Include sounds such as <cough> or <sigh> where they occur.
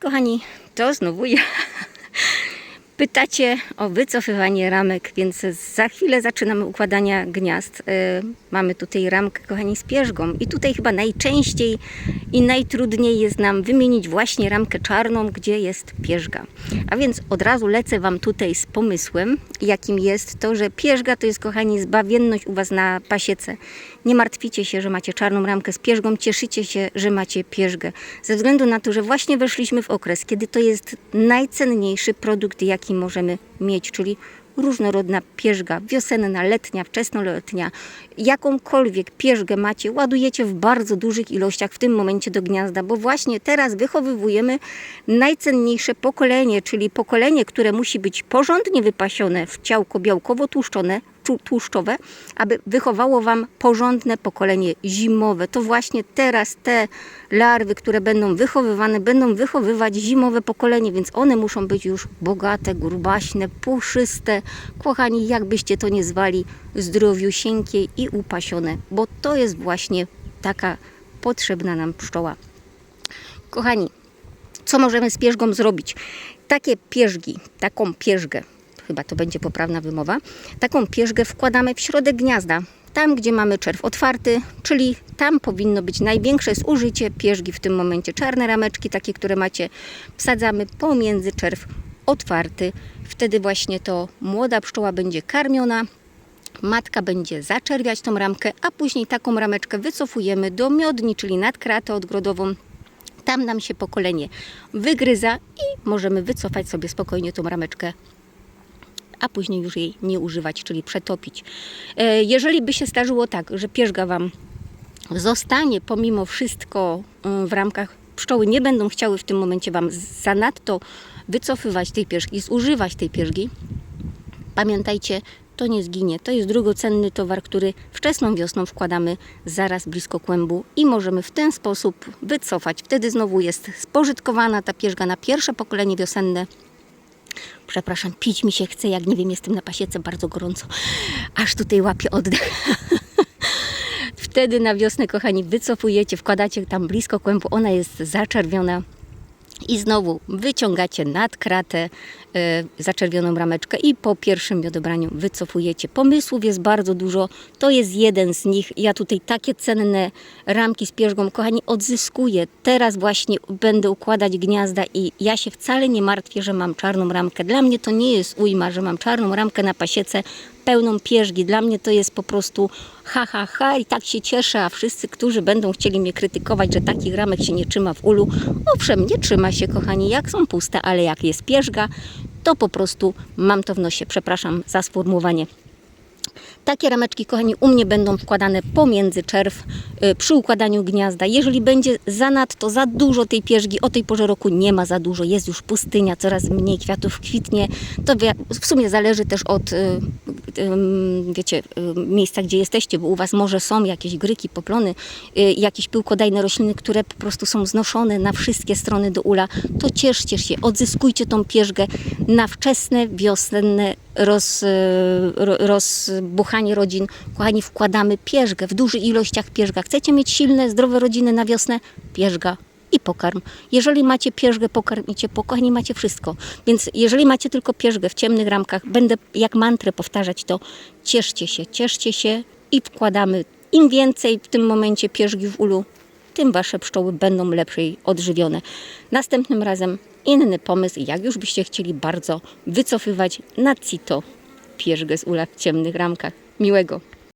Kochani, to znowu ja. Pytacie o wycofywanie ramek, więc za chwilę zaczynamy układania gniazd. E, Mamy tutaj ramkę, kochani, z pierzgą i tutaj chyba najczęściej i najtrudniej jest nam wymienić właśnie ramkę czarną, gdzie jest pierzga. A więc od razu lecę Wam tutaj z pomysłem, jakim jest to, że pierzga to jest, kochani, zbawienność u Was na pasiece. Nie martwicie się, że macie czarną ramkę z pierzgą, cieszycie się, że macie pierzgę. Ze względu na to, że właśnie weszliśmy w okres, kiedy to jest najcenniejszy produkt, jaki możemy mieć, czyli różnorodna pierzga, wiosenna, letnia, wczesnoletnia, jakąkolwiek pierzgę macie, ładujecie w bardzo dużych ilościach w tym momencie do gniazda, bo właśnie teraz wychowywujemy najcenniejsze pokolenie, czyli pokolenie, które musi być porządnie wypasione w ciałko białkowo-tłuszczone, tłu- tłuszczowe, aby wychowało Wam porządne pokolenie zimowe. To właśnie teraz te larwy, które będą wychowywane, będą wychowywać zimowe pokolenie, więc one muszą być już bogate, grubaśne, puszyste, kochani, jakbyście to nie zwali, zdrowiusieńkie i upasione, bo to jest właśnie taka potrzebna nam pszczoła. Kochani, co możemy z pierzgą zrobić? Takie pierzgi, taką pierzgę, chyba to będzie poprawna wymowa, taką pierzgę wkładamy w środek gniazda, tam gdzie mamy czerw otwarty, czyli tam powinno być największe zużycie pierzgi w tym momencie. Czarne rameczki, takie, które macie, wsadzamy pomiędzy czerw otwarty. Wtedy właśnie to młoda pszczoła będzie karmiona, Matka będzie zaczerwiać tą ramkę, a później taką rameczkę wycofujemy do miodni, czyli nad kratę odgrodową. Tam nam się pokolenie wygryza i możemy wycofać sobie spokojnie tą rameczkę, a później już jej nie używać, czyli przetopić. E, Jeżeli by się zdarzyło tak, że pierzga Wam zostanie pomimo wszystko y, w ramkach pszczoły nie będą chciały w tym momencie Wam zanadto wycofywać tej pierzgi, zużywać tej pierzgi, pamiętajcie, to nie zginie. To jest drugocenny towar, który wczesną wiosną wkładamy zaraz blisko kłębu i możemy w ten sposób wycofać. Wtedy znowu jest spożytkowana ta pierzga na pierwsze pokolenie wiosenne. Przepraszam, pić mi się chce, jak nie wiem, jestem na pasiece bardzo gorąco. Aż tutaj łapię oddech. <laughs> Wtedy na wiosnę, kochani, wycofujecie, wkładacie tam blisko kłębu, ona jest zaczerwiona. I znowu wyciągacie nad kratę e, zaczerwioną rameczkę i po pierwszym miodobraniu wycofujecie. Pomysłów jest bardzo dużo, to jest jeden z nich. Ja tutaj takie cenne ramki z pierzgą, kochani, odzyskuję. Teraz właśnie będę układać gniazda i ja się wcale nie martwię, że mam czarną ramkę. Dla mnie to nie jest ujma, że mam czarną ramkę na pasiece pełną pierzgi. Dla mnie to jest po prostu ha, ha, ha i tak się cieszę, a wszyscy, którzy będą chcieli mnie krytykować, że takich ramek się nie trzyma w ulu, owszem, nie trzyma się, kochani, jak są puste, ale jak jest pierzga, to po prostu mam to w nosie. Przepraszam za sformułowanie. Takie rameczki, kochani, u mnie będą wkładane pomiędzy czerw y, przy układaniu gniazda. Jeżeli będzie zanadto za dużo tej pierzgi, o tej porze roku nie ma za dużo, jest już pustynia, coraz mniej kwiatów kwitnie. To w sumie zależy też od, y, ym, wiecie, y, miejsca, gdzie jesteście, bo u Was może są jakieś gryki, poplony, y, jakieś pyłkodajne rośliny, które po prostu są znoszone na wszystkie strony do ula. To cieszcie się, odzyskujcie tą pierzgę na wczesne, wiosenne roz, y, ro, rozbuchanie rodzin. Kochani, wkładamy pierzgę w dużych ilościach pierzga. Chcecie mieć silne, zdrowe rodziny na wiosnę? Pierzga i pokarm. Jeżeli macie pierzgę, pokarmicie, kochani, macie wszystko. Więc jeżeli macie tylko pierzgę w ciemnych ramkach, będę jak mantrę powtarzać to, cieszcie się, cieszcie się i wkładamy im więcej w tym momencie pierzgi w ulu, tym wasze pszczoły będą lepiej odżywione. Następnym razem inny pomysł, jak już byście chcieli bardzo wycofywać na cito pierzgę z ula w ciemnych ramkach. Miłego!